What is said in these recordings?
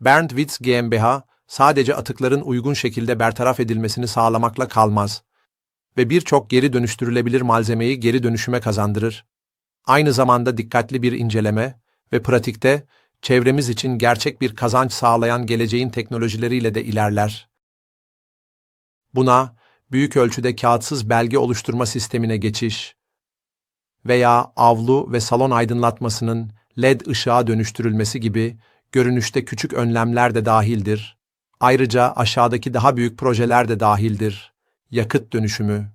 Bernd Witz GmbH sadece atıkların uygun şekilde bertaraf edilmesini sağlamakla kalmaz ve birçok geri dönüştürülebilir malzemeyi geri dönüşüme kazandırır. Aynı zamanda dikkatli bir inceleme ve pratikte çevremiz için gerçek bir kazanç sağlayan geleceğin teknolojileriyle de ilerler. Buna büyük ölçüde kağıtsız belge oluşturma sistemine geçiş veya avlu ve salon aydınlatmasının LED ışığa dönüştürülmesi gibi görünüşte küçük önlemler de dahildir. Ayrıca aşağıdaki daha büyük projeler de dahildir. Yakıt dönüşümü,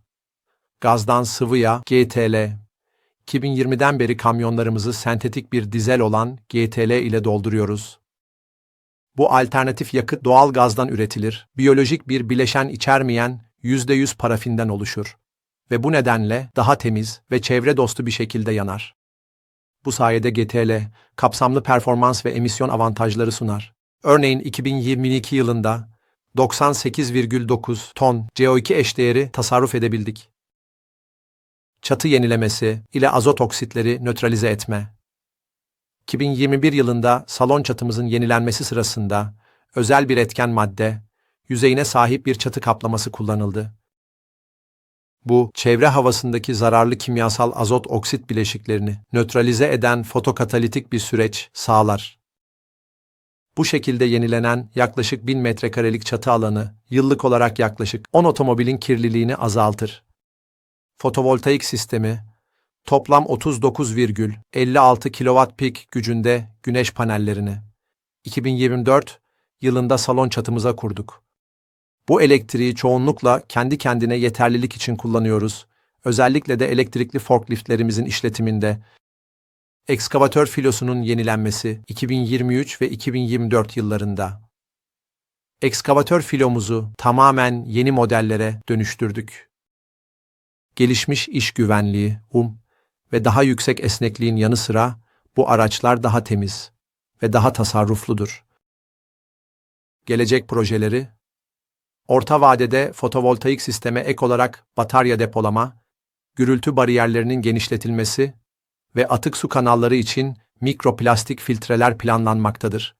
gazdan sıvıya GTL, 2020'den beri kamyonlarımızı sentetik bir dizel olan GTL ile dolduruyoruz. Bu alternatif yakıt doğal gazdan üretilir, biyolojik bir bileşen içermeyen %100 parafinden oluşur ve bu nedenle daha temiz ve çevre dostu bir şekilde yanar. Bu sayede GTL, kapsamlı performans ve emisyon avantajları sunar. Örneğin 2022 yılında 98,9 ton CO2 eşdeğeri tasarruf edebildik. Çatı yenilemesi ile azot oksitleri nötralize etme. 2021 yılında salon çatımızın yenilenmesi sırasında özel bir etken madde, yüzeyine sahip bir çatı kaplaması kullanıldı. Bu, çevre havasındaki zararlı kimyasal azot oksit bileşiklerini nötralize eden fotokatalitik bir süreç sağlar. Bu şekilde yenilenen yaklaşık 1000 metrekarelik çatı alanı yıllık olarak yaklaşık 10 otomobilin kirliliğini azaltır. Fotovoltaik sistemi toplam 39,56 kW pik gücünde güneş panellerini 2024 yılında salon çatımıza kurduk. Bu elektriği çoğunlukla kendi kendine yeterlilik için kullanıyoruz. Özellikle de elektrikli forkliftlerimizin işletiminde. Ekskavatör filosunun yenilenmesi 2023 ve 2024 yıllarında. Ekskavatör filomuzu tamamen yeni modellere dönüştürdük. Gelişmiş iş güvenliği, um ve daha yüksek esnekliğin yanı sıra bu araçlar daha temiz ve daha tasarrufludur. Gelecek projeleri Orta vadede fotovoltaik sisteme ek olarak batarya depolama, gürültü bariyerlerinin genişletilmesi ve atık su kanalları için mikroplastik filtreler planlanmaktadır.